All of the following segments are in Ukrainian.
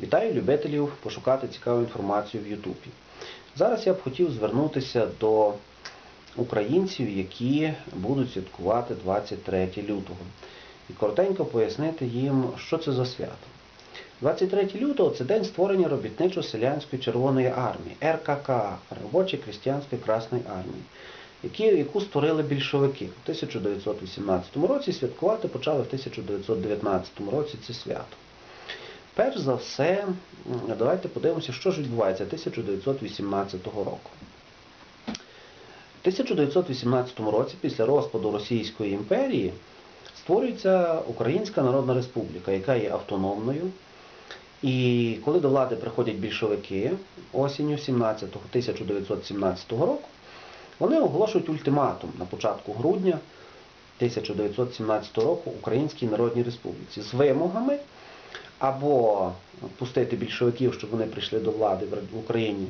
Вітаю любителів пошукати цікаву інформацію в Ютубі. Зараз я б хотів звернутися до українців, які будуть святкувати 23 лютого. І коротенько пояснити їм, що це за свято. 23 лютого це день створення робітничо-селянської Червоної армії, РККА, Робочої крістянської Красної армії, які, яку створили більшовики. В 1918 році святкувати почали в 1919 році це свято. Перш за все, давайте подивимося, що ж відбувається 1918 року. В 1918 році, після розпаду Російської імперії, створюється Українська Народна Республіка, яка є автономною. І коли до влади приходять більшовики осінню 17 1917 року, вони оголошують ультиматум на початку грудня 1917 року Українській Народній Республіці з вимогами або пустити більшовиків, щоб вони прийшли до влади в Україні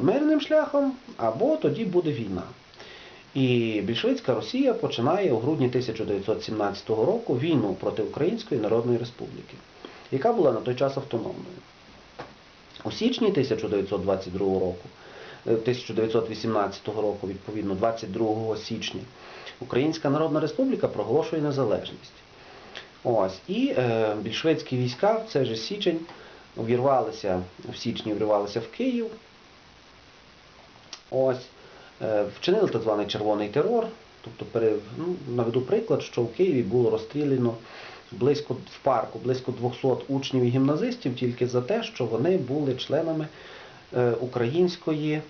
мирним шляхом, або тоді буде війна. І більшовицька Росія починає у грудні 1917 року війну проти Української Народної Республіки, яка була на той час автономною. У січні 1922 року, е, 1918 року, відповідно, 22 січня, Українська Народна Республіка проголошує незалежність. Ось. І е, більшовицькі війська в цей же січень увірвалися, в січні увірвалися в Київ. Ось. Е, вчинили так званий червоний терор. Тобто, пере, ну, наведу приклад, що в Києві було розстріляно близько в парку близько 200 учнів і гімназистів тільки за те, що вони були членами е, української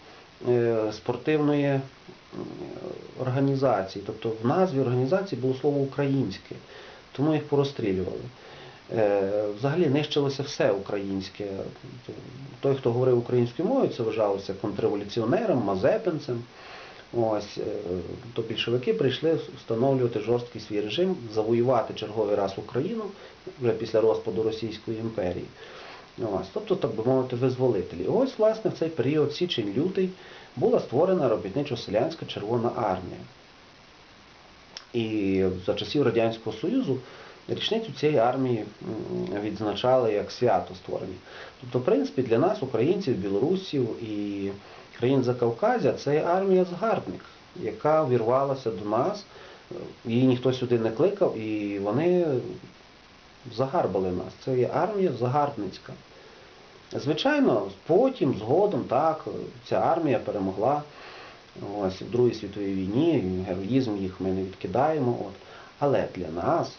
е, спортивної організації. Тобто в назві організації було слово українське, тому їх порозстрілювали. Е, Взагалі нищилося все українське. Той, хто говорив українською мовою, це вважалося контрреволюціонером, мазепинцем. Ось, е, то більшовики прийшли встановлювати жорсткий свій режим, завоювати черговий раз Україну вже після розпаду Російської імперії. Ось, тобто, так би мовити, визволителі. І ось, власне, в цей період січень-лютий була створена робітничо-селянська Червона армія. І за часів Радянського Союзу річницю цієї армії відзначали як свято створення. Тобто, в принципі, для нас, українців, білорусів і країн Закавказя, це армія згарбник, яка вірвалася до нас, її ніхто сюди не кликав, і вони загарбали нас. Це є армія загарбницька. Звичайно, потім, згодом, так, ця армія перемогла ось, в Другій світовій війні, героїзм їх ми не відкидаємо. От. Але для нас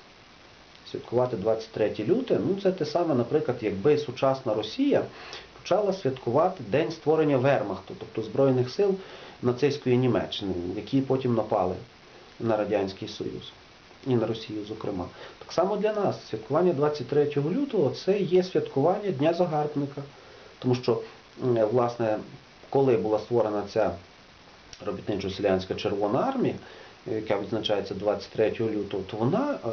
святкувати 23 люте, ну це те саме, наприклад, якби сучасна Росія почала святкувати День створення Вермахту, тобто Збройних сил нацистської Німеччини, які потім напали на Радянський Союз і на Росію, зокрема. Так само для нас святкування 23 лютого це є святкування Дня Загарбника. Тому що, власне, коли була створена ця робітничо-селянська Червона армія, яка відзначається 23 лютого, то вона е,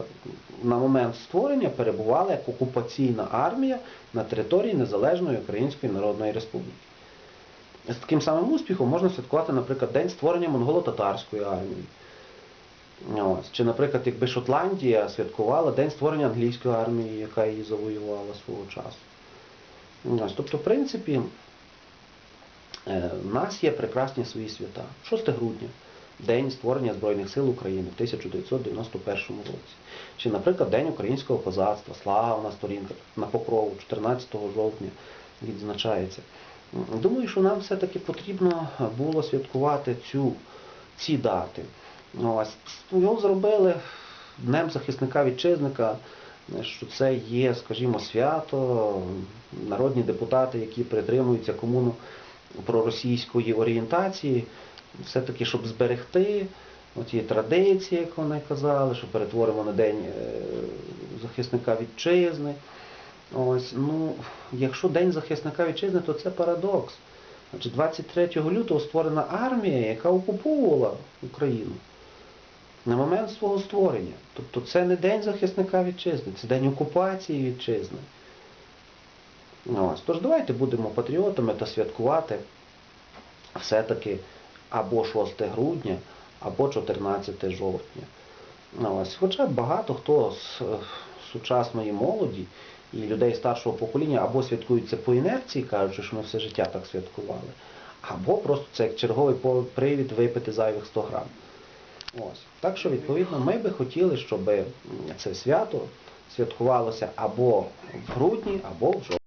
на момент створення перебувала як окупаційна армія на території Незалежної Української Народної Республіки. З таким самим успіхом можна святкувати, наприклад, День створення монголо-татарської армії. Ось. Чи, наприклад, якби Шотландія святкувала День створення англійської армії, яка її завоювала свого часу. Ось. Тобто, в принципі, в нас є прекрасні свої свята. 6 грудня. День створення Збройних сил України в 1991 році. Чи, наприклад, День українського козацтва, славна сторінка на покрову 14 жовтня відзначається. Думаю, що нам все-таки потрібно було святкувати цю, ці дати. Ось, його зробили Днем захисника вітчизника, що це є, скажімо, свято, народні депутати, які притримуються комуну проросійської орієнтації, все-таки, щоб зберегти оті традиції, як вони казали, що перетворимо на День е, захисника вітчизни. Ось, ну, якщо День захисника вітчизни, то це парадокс. Значить, 23 лютого створена армія, яка окуповувала Україну на момент свого створення. Тобто це не День захисника вітчизни, це День окупації вітчизни. Ось. Тож давайте будемо патріотами та святкувати все-таки або 6 грудня, або 14 жовтня. Ось. Хоча багато хто з сучасної молоді і людей старшого покоління або святкують це по інерції, кажучи, що ми все життя так святкували, або просто це як черговий привід випити зайвих 100 грам. Ось. Так що, відповідно, ми би хотіли, щоб це свято святкувалося або в грудні, або в жовтні.